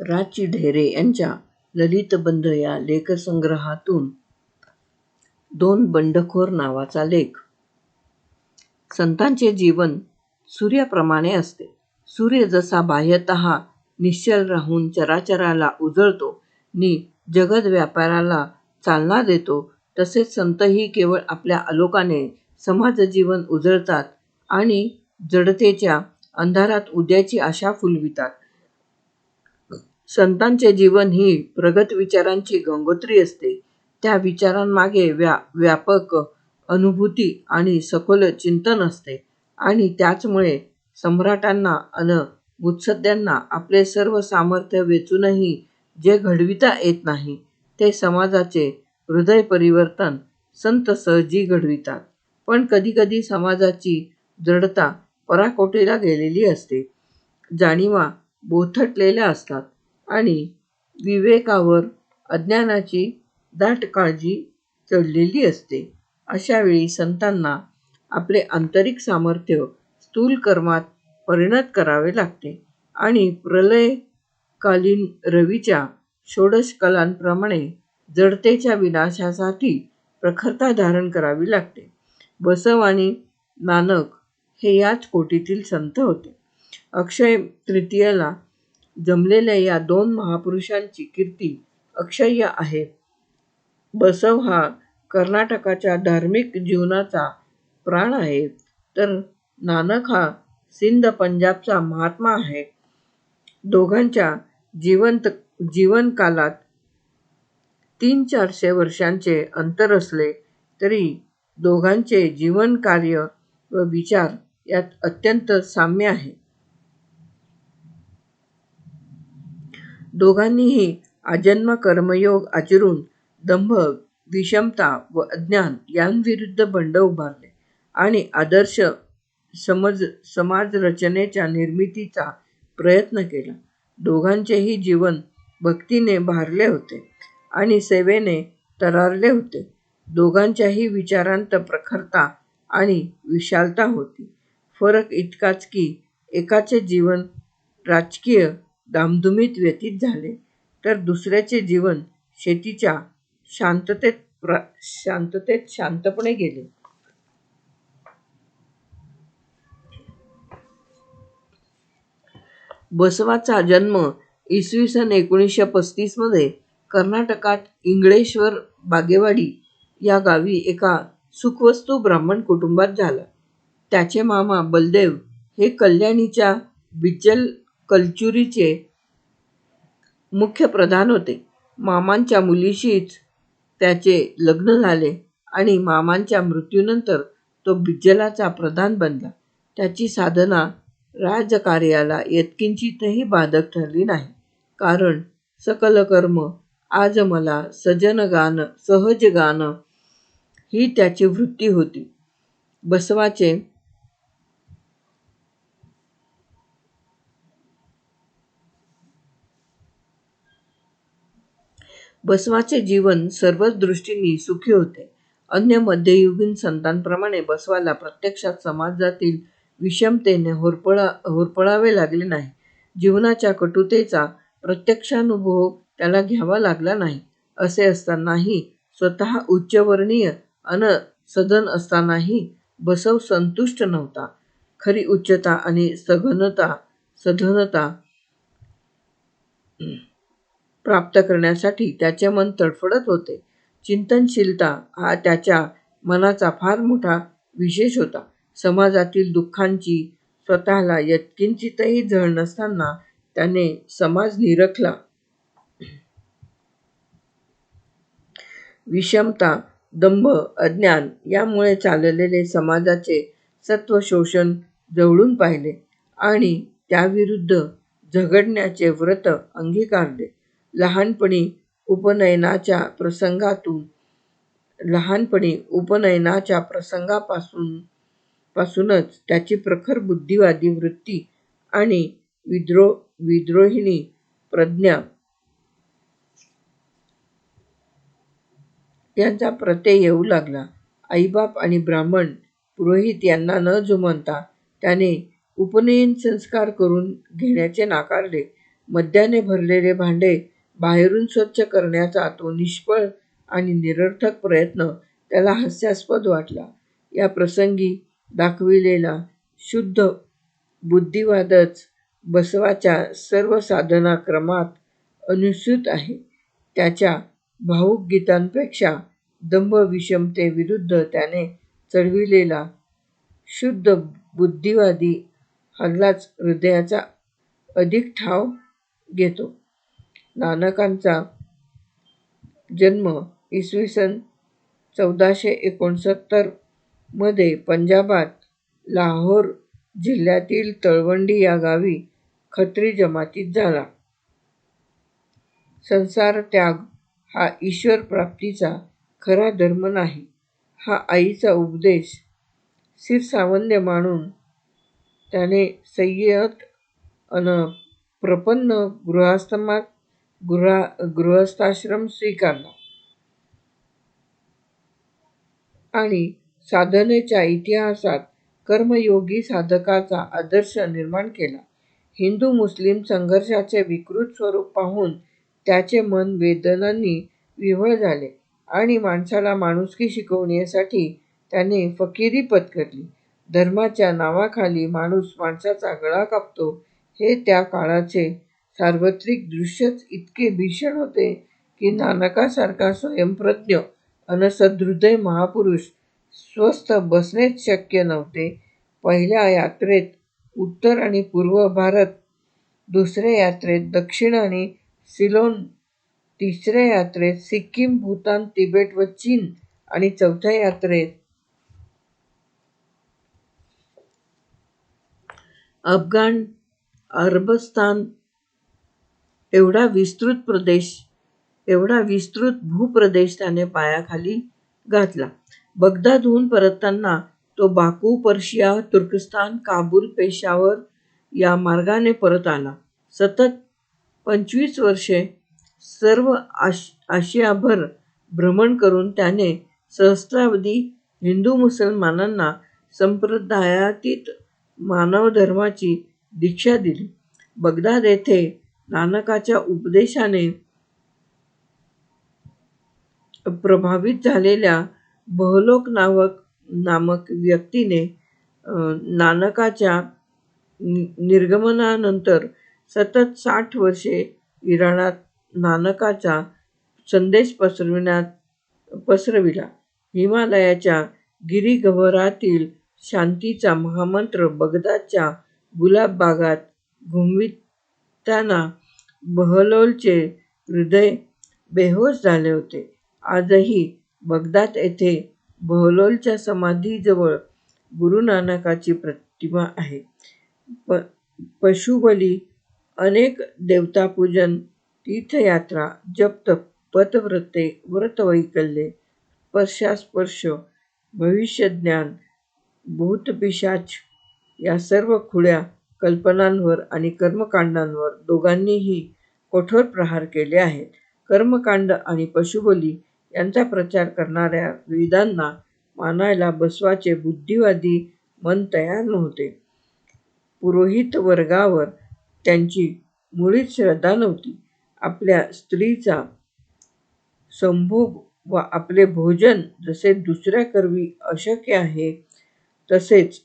राची ढेरे यांच्या ललितबंध या लेखसंग्रहातून दोन बंडखोर नावाचा लेख. संतांचे जीवन सूर्याप्रमाणे असते. सूर्य जसा बाह्यतः निश्चल राहून चराचराला उजळतो नि जगद व्यापाराला चालना देतो, तसेच संतही केवळ आपल्या आलोकाने समाजजीवन उजळतात आणि जडतेच्या अंधारात उद्याची आशा फुलवितात. संतांचे जीवन ही प्रगत विचारांची गंगोत्री असते. त्या विचारांमागे व्या व्यापक अनुभूती आणि सखोल चिंतन असते आणि त्याचमुळे सम्राटांना अन मुत्सद्यांना आपले सर्व सामर्थ्य वेचूनही जे घडविता येत नाही, ते समाजाचे हृदय परिवर्तन संत सहजी घडवितात. पण कधीकधी समाजाची जडता पराकोटीला गेलेली असते, जाणिवा बोथटलेल्या असतात आणि विवेकावर अज्ञानाची दाट काळजी चढलेली असते. अशावेळी संतांना आपले आंतरिक सामर्थ्य स्थूल कर्मात परिणत करावे लागते आणि प्रलयकालीन रवीच्या षोडश कलांप्रमाणे जडतेच्या विनाशासाठी प्रखरता धारण करावी लागते. बसव आणि नानक हे याच कोटीतील संत होते. अक्षय तृतीयेला जमलेल्या या दोन महापुरुषांची कीर्ती अक्षय्य आहे. बसव हा कर्नाटकाच्या धार्मिक जीवनाचा प्राण आहे, तर नानक हा सिंध पंजाबचा महात्मा आहे. दोघांच्या जिवंत जीवनकालात तीन-चारशे वर्षांचे अंतर असले तरी दोघांचे जीवनकार्य व विचार यात अत्यंत साम्य आहे. दोघांनीही आजन्म कर्मयोग आचरून दंभ, विषमता व अज्ञान यांविरुद्ध बंड उभारले आणि आदर्श समज समाजरचनेच्या निर्मितीचा प्रयत्न केला. दोघांचेही जीवन भक्तीने भारले होते आणि सेवेने तरारले होते. दोघांच्याही विचारांत प्रखरता आणि विशालता होती. फरक इतकाच की एकाचे जीवन राजकीय धामधुमीत व्यतीत झाले, तर दुसऱ्याचे जीवन शेतीच्या शांततेत शांततेत शांतपणे गेले. बसवाचा जन्म इसवी सन एकोणीसशे पस्तीसमध्ये कर्नाटकात इंगळेश्वर बागेवाडी या गावी एका सुखवस्तू ब्राह्मण कुटुंबात झाला. त्याचे मामा बलदेव हे कल्याणीच्या बिज्जल कलचुरीचे मुख्य प्रधान होते. मामांच्या मुलीशीच त्याचे लग्न झाले आणि मामांच्या मृत्यूनंतर तो बिज्जलाचा प्रधान बनला. त्याची साधना राजकार्याला यत्किंचितही बाधक ठरली नाही, कारण सकल कर्म आज मला सहज गान ही त्याची वृत्ती होती. बसवाचे बसवाचे जीवन सर्वच दृष्टींनी सुखी होते. अन्य मध्ययुगीन संतांप्रमाणे बसवाला प्रत्यक्षात समाजातील विषमतेने होरपळा होरपळावे लागले नाही. जीवनाच्या कटुतेचा प्रत्यक्षानुभव त्याला घ्यावा लागला नाही. असे असतानाही, स्वतः उच्चवर्णीय अन सधन असतानाही बसव संतुष्ट नव्हता. खरी उच्चता आणि सघनता सधनता प्राप्त करण्यासाठी त्याचे मन तडफडत होते. चिंतनशीलता हा त्याच्या मनाचा फार मोठा विशेष होता. समाजातील दुःखांची स्वतःला यत्किंचितही झळ नसताना त्याने समाज निरखला. विषमता, दंभ, अज्ञान यामुळे चाललेले समाजाचे सत्व शोषण जवळून पाहिले आणि त्याविरुद्ध झगडण्याचे व्रत अंगीकारले. लहानपणी उपनयनाच्या प्रसंगातून लहानपणी उपनयनाच्या प्रसंगापासून पासूनच त्याची प्रखर बुद्धिवादी वृत्ती आणि विद्रो विद्रोहिणी प्रज्ञा यांचा प्रत्यय येऊ लागला. आईबाप आणि ब्राह्मण पुरोहित यांना न जुमानता त्याने उपनयन संस्कार करून घेण्याचे नाकारले. मद्याने भरलेले भांडे बाहेरून स्वच्छ करण्याचा तो निष्फळ आणि निरर्थक प्रयत्न त्याला हास्यास्पद वाटला. या प्रसंगी दाखविलेला शुद्ध बुद्धिवादच बसवाच्या सर्व साधनाक्रमात अनुसृत आहे. त्याच्या भाऊक गीतांपेक्षा दंभ-विषमतेविरुद्ध त्याने चढविलेला शुद्ध बुद्धिवादी हल्लाच हृदयाचा अधिक ठाव घेतो. नानकांचा जन्म इसवी सन चौदाशे एकोणसत्तरमध्ये पंजाबात लाहोर जिल्ह्यातील तळवंडी या गावी खत्री जमातीत झाला. संसारत्याग हा ईश्वरप्राप्तीचा खरा धर्म नाही, हा आईचा उपदेश शिरसावंद्य मानून त्याने संयत अन प्रपन्न गृहस्थाश्रम स्वीकारला आणि साधनेच्या इतिहासात कर्मयोगी साधकाचा आदर्श निर्माण केला. हिंदू-मुस्लिम संघर्षाचे विकृत स्वरूप पाहून त्याचे मन वेदनांनी विव्हळ झाले आणि माणसाला माणुसकी शिकविण्यासाठी त्याने फकिरी पत्करली. धर्माच्या नावाखाली माणूस माणसाचा गळा कापतो हे त्या काळाचे सार्वत्रिक दृश्यच इतके भीषण होते की नानकासारखा स्वयंप्रज्ञ अन सदृदय महापुरुष स्वस्थ बसणेच शक्य नव्हते. पहिल्या यात्रेत उत्तर आणि पूर्व भारत, दुसऱ्या यात्रेत दक्षिण आणि सिलोन, तिसऱ्या यात्रेत सिक्कीम, भूतान, तिबेट व चीन आणि चौथ्या यात्रेत अफगाण, अरबस्तान एवढा विस्तृत प्रदेश एवढा विस्तृत भूप्रदेश त्याने पायाखाली घातला. बगदादहून परतताना तो बाकू, पर्शिया, तुर्कस्तान, काबूल, पेशावर या मार्गाने परत आला. सतत पंचवीस वर्षे सर्व आश आशियाभर भ्रमण करून त्याने सहस्त्रावधी हिंदू-मुसलमानांना संप्रदायातीत मानवधर्माची दीक्षा दिली. बगदाद येथे नानकाच्या उपदेशाने प्रभावित झालेल्या बहलोक नामक व्यक्तीने नानकाच्या निर्गमनानंतर सतत साठ वर्षे इराणात नानकाचा संदेश पसरविण्यात पसरविला. हिमालयाच्या गिरिगह्वरातील शांतीचा महामंत्र बगदादच्या गुलाब बागात घुमविताना बहलोलचे हृदय बेहोश झाले होते. आजही बगदाद येथे बहलोलच्या समाधीजवळ गुरू नानकाची प्रतिमा आहे. पशुबली, अनेक देवतापूजन, तीर्थयात्रा, जप्त पतव्रते व्रतवैकल्ये, स्पर्शास्पर्श, भविष्यज्ञान, भूतपिशाच या सर्व खुळ्या कल्पनांवर आणि कर्मकांडांवर दोघांनीही कठोर प्रहार केले आहेत. कर्मकांड आणि पशुबली यांचा प्रचार करणाऱ्या विविधांना मानायला बसवाचे बुद्धिवादी मन तयार नव्हते. पुरोहितवर्गावर त्यांची मुळीच श्रद्धा नव्हती. आपल्या स्त्रीचा संभोग व आपले भोजन जसे दुसऱ्याकरवी अशक्य आहे, तसेच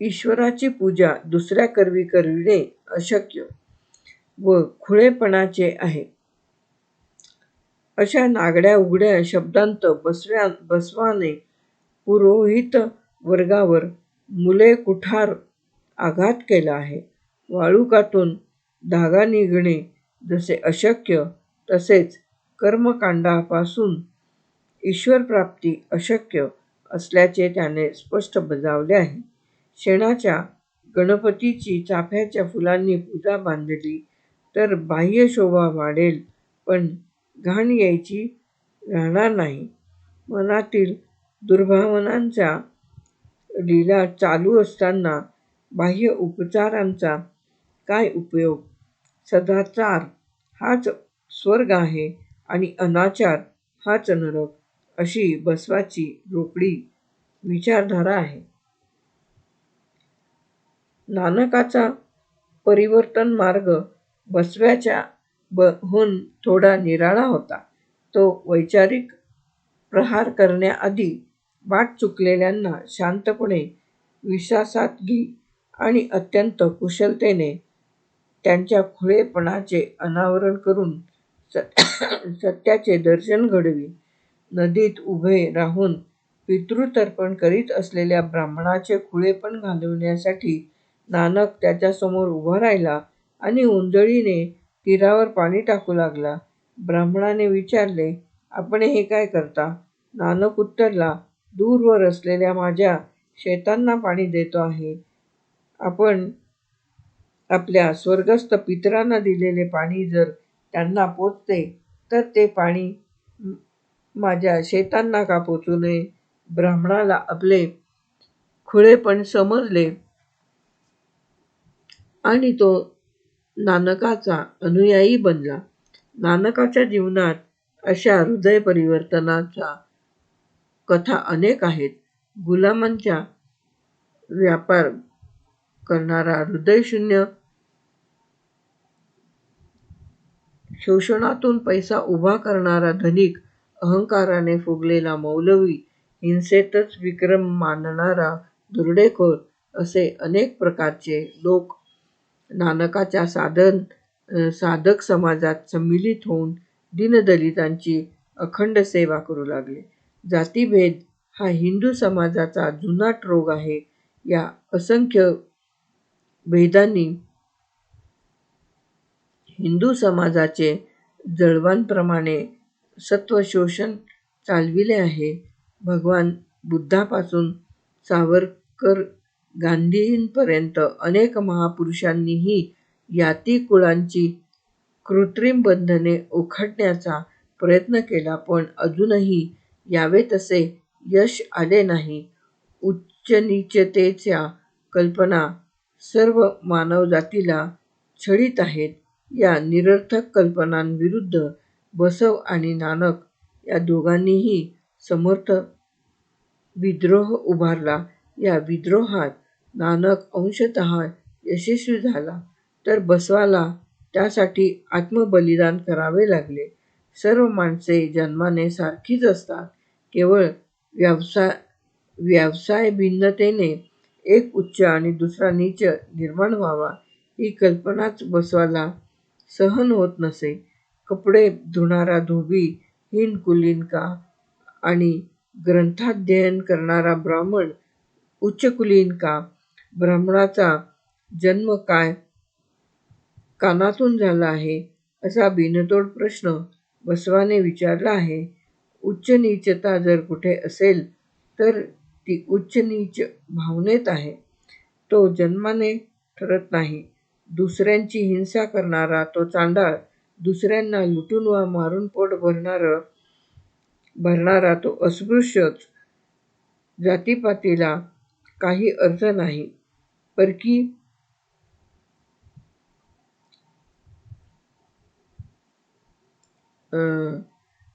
ईश्वराची पूजा दुसऱ्याकरवी करविणे अशक्य व खुळेपणाचे आहे, अशा नागड्या-उघड्या शब्दांत बसव्या बसवाने पुरोहित वर्गावर मुलेकुठार आघात केला आहे. वाळुकातून धागा निघणे जसे अशक्य, तसेच कर्मकांडापासून ईश्वरप्राप्ती अशक्य असल्याचे त्याने स्पष्ट बजावले आहे. शेणाच्या गणपतीची चाफ्याच्या फुलांनी पूजा बांधली तर बाह्य शोभा वाढेल पण घाण यायची राहणार नाही. मनातील दुर्भावनांच्या लीला चालू असताना बाह्य उपचारांचा काय उपयोग? सदाचार हाच स्वर्ग आहे आणि अनाचार हाच नरक, अशी बसवाची रोकडी विचारधारा आहे. नानकाचा परिवर्तन मार्ग बसव्याच्या ब हून थोडा निराळा होता. तो वैचारिक प्रहार करण्याआधी वाट चुकलेल्यांना शांतपणे विश्वासात आणि अत्यंत कुशलतेने त्यांच्या खुळेपणाचे अनावरण करून सत्याचे दर्शन घडवी. नदीत उभे राहून पितृतर्पण करीत असलेल्या ब्राह्मणाचे खुळेपण घालविण्यासाठी नानक त्याच्यासमोर उभा राहिला आणि उंदळीने तीरावर पाणी टाकू लागला. ब्राह्मणाने विचारले, "आपण हे काय करता? " नानक उत्तरला, "दूरवर असलेल्या माझ्या शेतांना पाणी देतो आहे. आपण आपल्या स्वर्गस्थ पितरांना दिलेले पाणी जर त्यांना पोचते तर ते पाणी माझ्या शेतांना का पोचू नये? " ब्राह्मणाला आपले खुळेपण समजले आणि तो नानकाचा अनुयायी बनला. नानकाच्या जीवनात अशा हृदय-परिवर्तनाच्या कथा अनेक आहेत. गुलामांचा व्यापार करणारा हृदयशून्य, शोषणातून पैसा उभा करणारा धनिक, अहंकाराने फुगलेला मौलवी, हिंसेतच विक्रम मानणारा दरोडेखोर असे अनेक प्रकारचे लोक नानकाच्या साधन साधक समाजात सम्मिलित होऊन दीनदलितांची अखंड सेवा करू लागले. जातिभेद हा हिंदू समाजाचा जुनाट रोग आहे. या असंख्य भेदांनी हिंदू समाजाचे जळवांप्रमाणे सत्वशोषण चालविले आहे. भगवान बुद्धापासून सावरकर गांधींपर्यंत अनेक महापुरुषांनीही याती-कुळांची कृत्रिम बंधने उखडण्याचा प्रयत्न केला पण अजूनही यावे तसे यश आले नाही. उच्चनीचतेच्या कल्पना सर्व मानवजातीला छळीत आहेत. या निरर्थक कल्पनांविरुद्ध बसव आणि नानक या दोघांनीही समर्थ विद्रोह उभारला. या विद्रोहात नानक अंशतः यशस्वी झाला तर बसवाला त्यासाठी आत्मबलिदान करावे लागले. सर्व माणसे जन्माने सारखीच असतात. केवळ व्यवसाय व्यवसाय भिन्नतेने एक उच्च आणि दुसरा नीच निर्माण व्हावा ही कल्पनाच बसवाला सहन होत नसे. कपडे धुणारा धोबी हीन कुलीनका आणि ग्रंथाध्ययन करणारा ब्राह्मण उच्चकुलीन का? ब्राह्मणाचा जन्म काय कानातून झाला आहे असा बिनतोड प्रश्न बसवाने विचारला आहे. उच्च-नीचता जर कुठे असेल तर ती उच्च-नीच भावनेत आहे. तो जन्माने ठरत नाही. दुसऱ्यांची हिंसा करणारा तो चांडाळ, दुसऱ्यांना लुटून वा मारून पोट भरणारा तो अस्पृश्यच. जातीपातीला काही अर्थ नाही.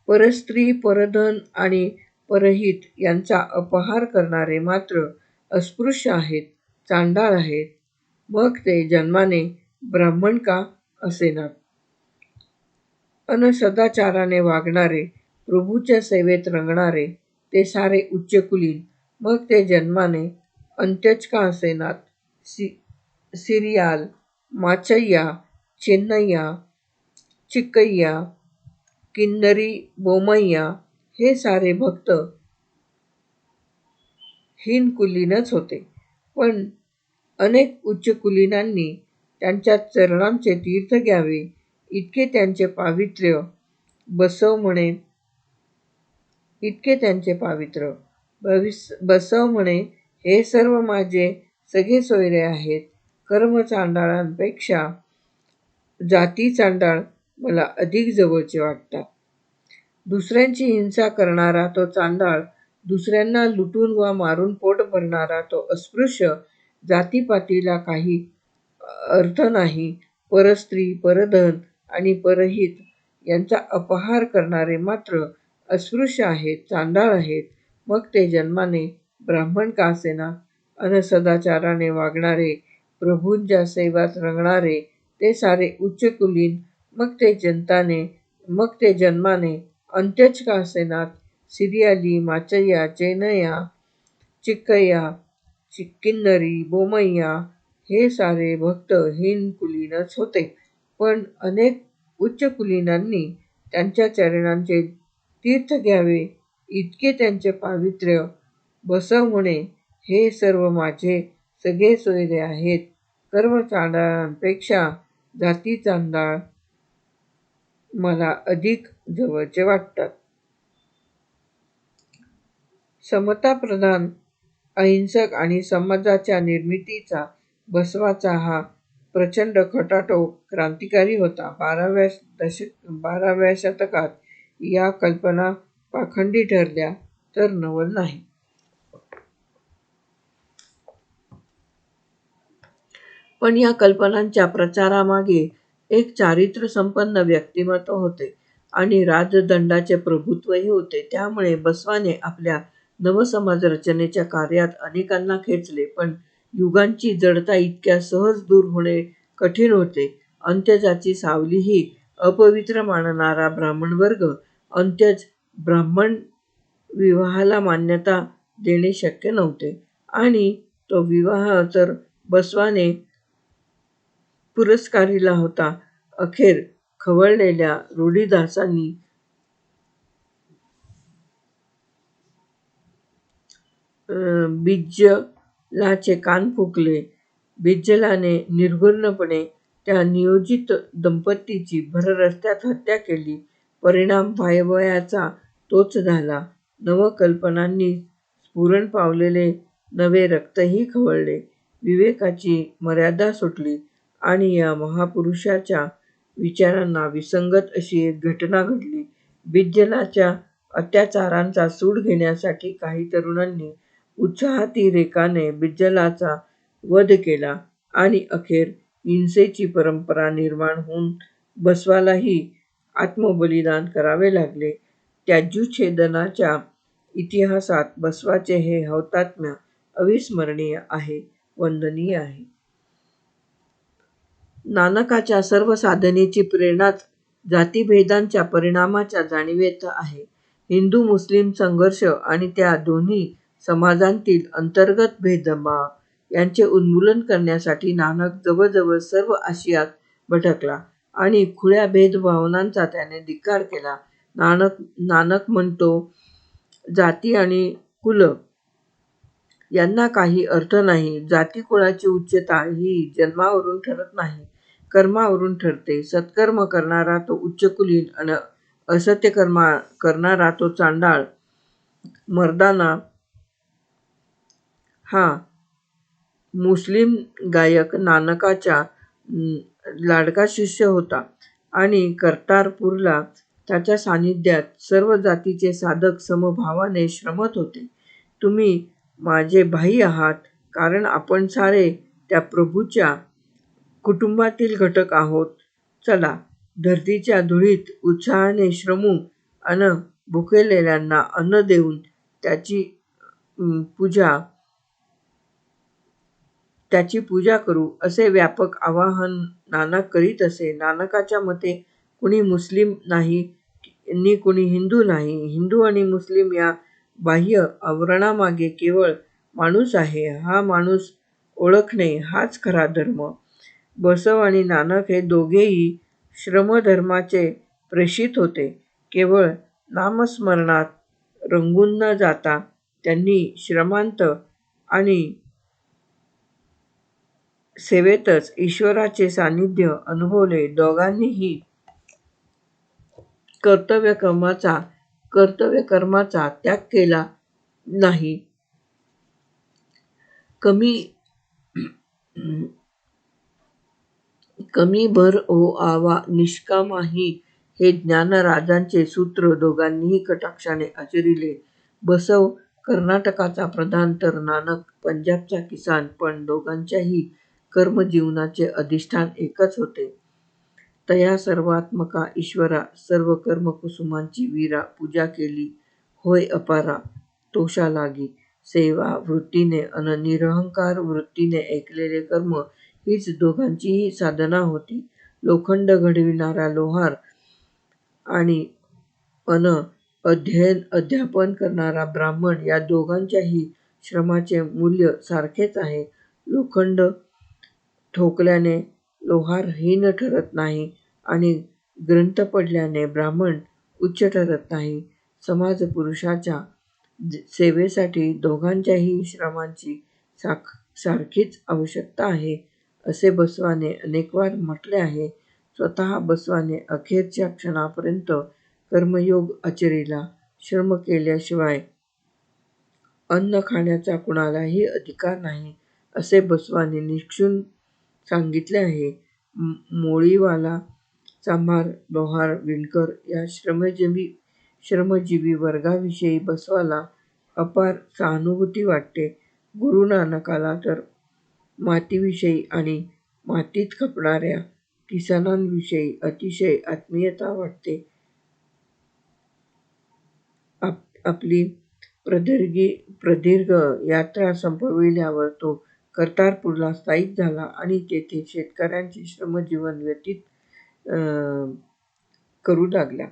परस्त्री, परधन आणि परहित यांचा अपहार करणारे मात्र अस्पृश्य आहेत, चांडाळ आहेत. मग ते जन्माने ब्राह्मण का असेनात? अन सदाचाराने वागणारे, प्रभूच्या सेवेत रंगणारे ते सारे उच्चकुलीन, मग ते जन्माने अंत्यच का असेनात? सि सिरियाल, माचय्या, चेन्नय्या, चिक्कय्या, किन्नरी, बोमय्या हे सारे भक्त हीन-कुलीनच होते. पण अनेक उच्चकुलीनांनी त्यांच्या चरणांचे तीर्थ घ्यावे इतके त्यांचे पावित्र्य. बसव म्हणे इतके त्यांचे पावित्र्य बवि बसव म्हणे, हे सर्व माझे सगळे सोयरे आहेत. कर्म-चांडाळांपेक्षा जाती-चांडाळ मला अधिक जवळचे वाटतात. दुसऱ्यांची हिंसा करणारा तो चांडाळ, दुसऱ्यांना लुटून वा मारून पोट भरणारा तो अस्पृश्य. जातीपातीला काही अर्थ नाही. परस्त्री, परधन आणि परहित यांचा अपहार करणारे मात्र अस्पृश्य आहेत, चांडाळ आहेत. मग ते जन्माने ब्राह्मण का असेना अन सदाचाराने वागणारे, प्रभूंच्या सेवात रंगणारे ते सारे उच्चकुलीन मग ते जनताने मग ते जन्माने अंत्यच का असेनात सिरियाली माचय्या चेनया चिक्कय्या किन्नरी बोमय्या हे सारे भक्त हीन कुलीनच होते. पण अनेक उच्चकुलीनांनी त्यांच्या चरणांचे तीर्थ घ्यावे इतके त्यांचे पावित्र्य बसवणे हे सर्व माझे सगळे सोयरे आहेत. कर्मचांडाळांपेक्षा जाती चांडाळ मला अधिक जवळचे वाटतात. समताप्रधान अहिंसक आणि समाजाच्या निर्मितीचा बसवाचा हा प्रचंड खटाटोप क्रांतिकारी होता. बाराव्या दशक बाराव्या शतकात या कल्पना पाखंडी ठरल्या तर नवल नाही. पण या कल्पनांच्या प्रचारामागे एक चारित्र्यसंपन्न व्यक्तिमत्व होते आणि राजदंडाचे प्रभुत्वही होते. त्यामुळे बसवाने आपल्या नवसमाज रचनेच्या कार्यात अनेकांना खेचले पण युगांची जडता इतक्या सहज दूर होणे कठीण होते. अंत्यजाची सावलीही अपवित्र मानणारा ब्राह्मणवर्ग अंत्यज ब्राह्मण विवाहाला मान्यता देणे शक्य नव्हते. आणि तो विवाह तर बसवाने पुरस्कारिला होता. अखेर खवळलेल्या रूढीदासांनी बिज्जलाचे कान फुकले. बिज्जलाने निर्घृणपणे त्या नियोजित दंपतीची भररस्त्यात हत्या केली. परिणाम वायवयाचा तोच झाला. नवकल्पनांनी स्फुरण पावलेले नवे रक्तही खवळले. विवेकाची मर्यादा सुटली. आणि या महापुरुषाच्या विचारांना विसंगत अशी एक घटना घडली. बिज्जलाच्या अत्याचारांचा सूड घेण्यासाठी काही तरुणांनी उत्साहातिरेकाने बिज्जलाचा वध केला आणि अखेर हिंसेची परंपरा निर्माण होऊन बसवालाही आत्मबलिदान करावे लागले. त्याज्युच्छेदनाच्या इतिहासात बसवाचे हे हौतात्म्य अविस्मरणीय आहे वंदनीय आहे. नानकाच्या सर्व साधनेची प्रेरणाच जातीभेदांच्या परिणामाच्या जाणिवेत आहे. हिंदू मुस्लिम संघर्ष आणि त्या दोन्ही समाजांतील अंतर्गत भेदभाव यांचे उन्मूलन करण्यासाठी नानक जवळजवळ सर्व आशियात भटकला आणि खुळ्या भेदभावनांचा त्याने धिक्कार केला. नानक नानक म्हणतो जाती आणि कुल यांना काही अर्थ नाही. जाती कुळाची उच्चता ही जन्मावरून ठरत नाही. कर्मावरून ठरते. सत्कर्म करणारा तो उच्चकुलीन अन असत्यकर्म करणारा तो चांडाळ. मर्दाना हा मुस्लिम गायक नानकाच्या लाडका शिष्य होता आणि कर्तारपूरला त्याच्या सानिध्यात सर्व जातीचे साधक समभावाने श्रमत होते. तुम्ही माझे भाई आहात कारण आपण सारे त्या प्रभूच्या कुटुंबातील घटक आहोत. चला धरतीच्या धुळीत उत्साहाने श्रमू अन भुकेलेल्यांना अन्न देऊन त्याची पूजा त्याची पूजा करू असे व्यापक आवाहन नानक करीत असे. नानकाच्या मते कुणी मुस्लिम नाही नि कुणी हिंदू नाही. हिंदू आणि मुस्लिम या बाह्य आवरणामागे केवळ माणूस आहे. हा माणूस ओळखणे हाच खरा धर्म. बसव आणि नानक हे दोघेही श्रमधर्माचे प्रेषित होते. केवळ नामस्मरणात रंगून न जाता त्यांनी श्रमांत आणि सेवेतच ईश्वराचे सान्निध्य अनुभवले. दोघांनीही कर्तव्यकर्माचा कर्तव्यकर्माचा त्याग केला नाही. कमी कमी भर ओ आवा निष्कामाही हे ज्ञानराजांचे सूत्र दोघांनीही कटाक्षाने आचरिले बसव कर्नाटकाचा प्रधान तर नानक पंजाबचा किसान पण दोघांच्याही कर्मजीवनाचे अधिष्ठान एकच होते. तया सर्वात्मका ईश्वरा सर्व कर्मकुसुमांची वीरा पूजा केली होय अपारा तोषा लागी. सेवा वृत्तीने अन निरहंकार वृत्तीने ऐकलेले कर्म हीच दोघांचीही साधना होती. लोखंड घडविणारा लोहार आणि अन अध्ययन अध्यापन करणारा ब्राह्मण या दोघांच्याही श्रमाचे मूल्य सारखेच आहे. लोखंड ठोकल्याने लोहार हीन ठरत नाही आणि ग्रंथ पडल्याने ब्राह्मण उच्च ठरत नाही. समाजपुरुषाच्या सेवेसाठी दोघांच्याही श्रमांची सारखीच आवश्यकता आहे, असे बसवाने अनेकवार म्हटले आहे. स्वतः बसवाने अखेरच्या क्षणापर्यंत कर्मयोग आचरिला. श्रम केल्याशिवाय अन्न खाण्याचा कुणालाही अधिकार नाही, असे बसवाने निक्षून सांगितले आहे. मोळीवाला, चांभार, लोहार, विणकर या श्रमजीवी वर्गाविषयी बसवाला अपार सहानुभूती वाटते. गुरू नानकाला तर मातीविषयी आणि मातीत खपणाऱ्या किसानांविषयी अतिशय आत्मीयता वाटते. आपली प्रदीर्घ यात्रा संपविल्यावर तो कर्तारपूरला स्थायिक झाला आणि तेथे शेतकऱ्यांचे श्रमजीवन व्यतीत करू लागला.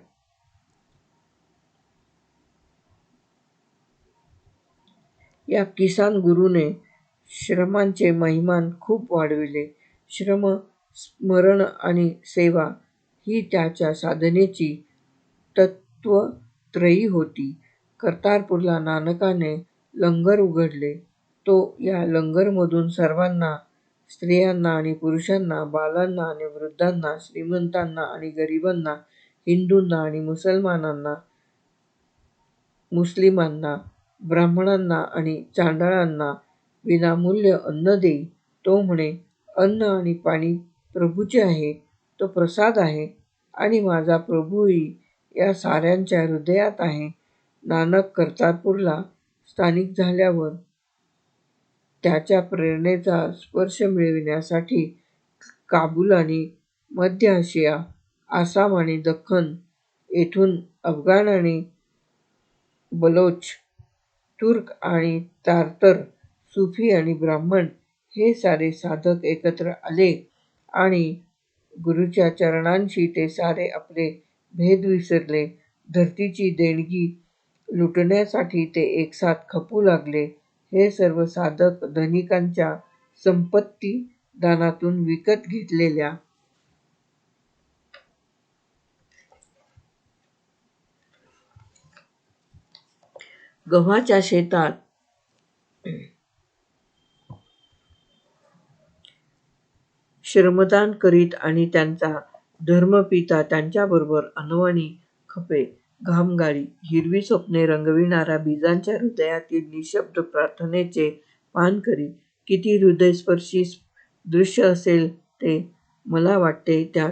या किसान गुरूने श्रमांचे महिमान खूप वाढविले. श्रम, स्मरण आणि सेवा ही त्याच्या साधनेची तत्त्वत्रयी होती. कर्तारपूरला नानकाने लंगर उघडले. तो या लंगरमधून सर्वांना, स्त्रियांना आणि पुरुषांना, बालांना आणि वृद्धांना, श्रीमंतांना आणि गरिबांना, हिंदूंना आणि मुसलमानांना मुस्लिमांना, ब्राह्मणांना आणि चांडाळांना विनामूल्य अन्न देई. तो म्हणे, अन्न आणि पाणी प्रभूचे आहे, तो प्रसाद आहे आणि माझा प्रभूही या साऱ्यांच्या हृदयात आहे. नानक कर्तारपूरला स्थानिक झाल्यावर त्याच्या प्रेरणेचा स्पर्श मिळविण्यासाठी काबूल आणि मध्य आशिया, आसाम आणि दख्खन येथून अफगाण आणि बलोच, तुर्क आणि तारतर सुफी आणि ब्राह्मण हे सारे साधक एकत्र आले आणि गुरुच्या चरणांशी ते सारे आपले भेद विसरले. धरतीची देणगी लुटण्यासाठी ते एकसाथ खपू लागले. हे सर्व साधक धनिकांच्या संपत्ती दानातून विकत घेतलेल्या गव्हाच्या शेतात श्रमदान करीत आणि त्यांचा धर्मपिता त्यांच्याबरोबर अनवाणी खपे, घामगाळी हिरवी स्वप्ने रंगविणाऱ्या बीजांच्या हृदयातील निःशब्द प्रार्थनेचे पान करी. किती हृदयस्पर्शी दृश्य असेल ते! मला वाटते, त्या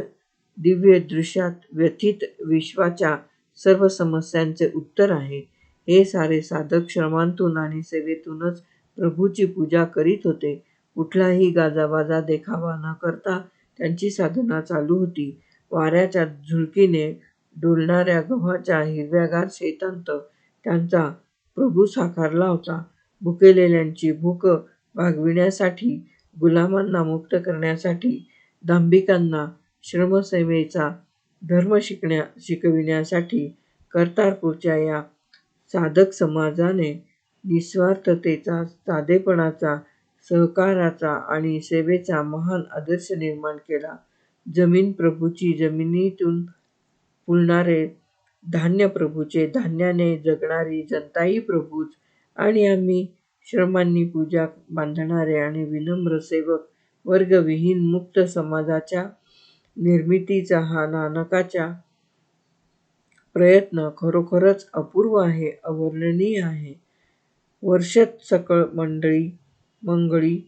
दिव्य दृश्यात व्यथित विश्वाच्या सर्व समस्यांचे उत्तर आहे. हे सारे साधक श्रमांतून आणि सेवेतूनच प्रभूची पूजा करीत होते. कुठलाही गाजावाजा, देखावा न करता त्यांची साधना चालू होती. वाऱ्याच्या झुळकीने डोलणाऱ्या गव्हाच्या हिरव्यागार शेतांत त्यांचा प्रभू साकारला होता. भुकेलेल्यांची भूक भागविण्यासाठी, गुलामांना मुक्त करण्यासाठी, दांभिकांना श्रमसेवेचा धर्म शिकविण्यासाठी कर्तारपूरच्या या साधक समाजाने निस्वार्थतेचा, साधेपणाचा, सहकाराचा आणि सेवेचा महान आदर्श निर्माण केला. जमीन प्रभूची, जमिनीतून फुलणारे धान्य प्रभूचे, धान्याने जगणारी जनताही प्रभूच आणि आम्ही श्रमांनी पूजा बांधणारे आणि विनम्र सेवक वर्गविहीन मुक्त समाजाच्या निर्मितीचा हा नानकांचा प्रयत्न खरोखरच अपूर्व आहे, अवर्णनीय आहे. वर्षत सकळ मंगळी,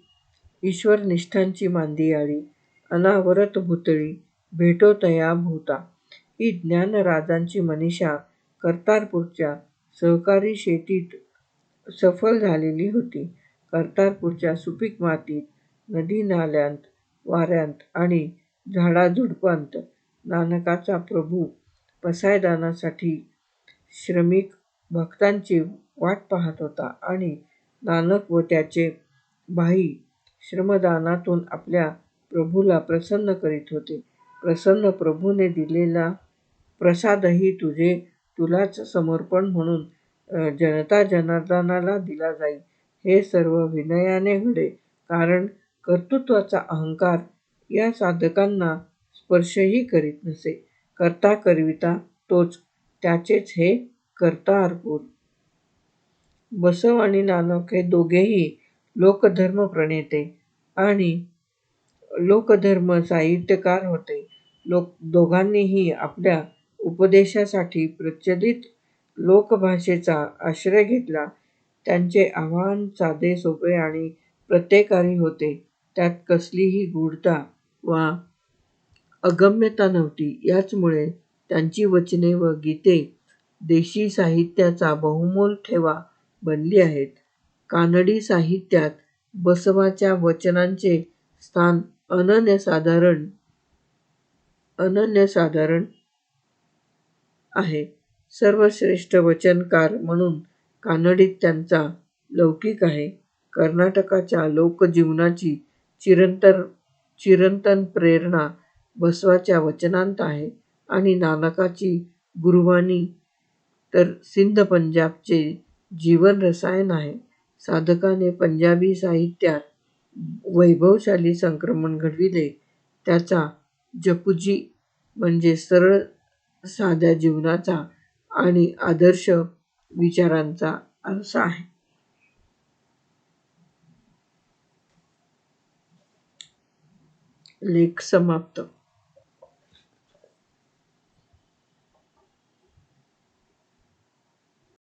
ईश्वरनिष्ठांची मांदियाळी, अनावरत भुतळी, भेटो तया भूता ही ज्ञानराजांची मनीषा कर्तारपूरच्या सहकारी शेतीत सफल झालेली होती. कर्तारपूरच्या सुपीक मातीत, नदीनाल्यांत, वाऱ्यांत आणि झाडाझुडपांत नानकाचा प्रभू पसायदानासाठी श्रमिक भक्तांची वाट पाहत होता आणि नानक व त्याचे भाई श्रमदानातून आपल्या प्रभूला प्रसन्न करीत होते. प्रसन्न प्रभूने दिलेला प्रसादही तुझे तुलाच समर्पण म्हणून जनता जनार्दनाला दिला जाईल हे सर्व विनयाने घडे, कारण कर्तृत्वाचा अहंकार या साधकांना स्पर्शही करीत नसे. करता करविता तोच, त्याचेच हे कर्तारपण. बसव आणि नानक हे दोघेही लोकधर्म प्रणेते आणि लोकधर्म साहित्यकार होते. लोक दोघांनीही आपल्या उपदेशासाठी प्रचलित लोकभाषेचा आश्रय घेतला. त्यांचे आव्हान साधे सोपे आणि प्रत्येकारी होते. त्यात कसलीही गूढता वा अगम्यता नव्हती. याचमुळे त्यांची वचने व गीते देशी साहित्याचा बहुमोल ठेवा बनली आहेत. कानडी साहित्यात बसवाच्या वचनांचे स्थान अनन्यसाधारण अनन्यसाधारण आहे. सर्वश्रेष्ठ वचनकार म्हणून कानडीत त्यांचा लौकिक आहे. कर्नाटकाच्या लोकजीवनाची चिरंतन प्रेरणा बसवाच्या वचनांत आहे आणि नानकाची गुरुवाणी तर सिंध-पंजाबचे जीवन-रसायन आहे. साधकाने पंजाबी साहित्यात वैभवशाली संक्रमण घडविले, त्याचा जपुजी म्हणजे सरळ साध्या जीवनाचा आणि आदर्श विचारांचा आरसा आहे. लेख समाप्त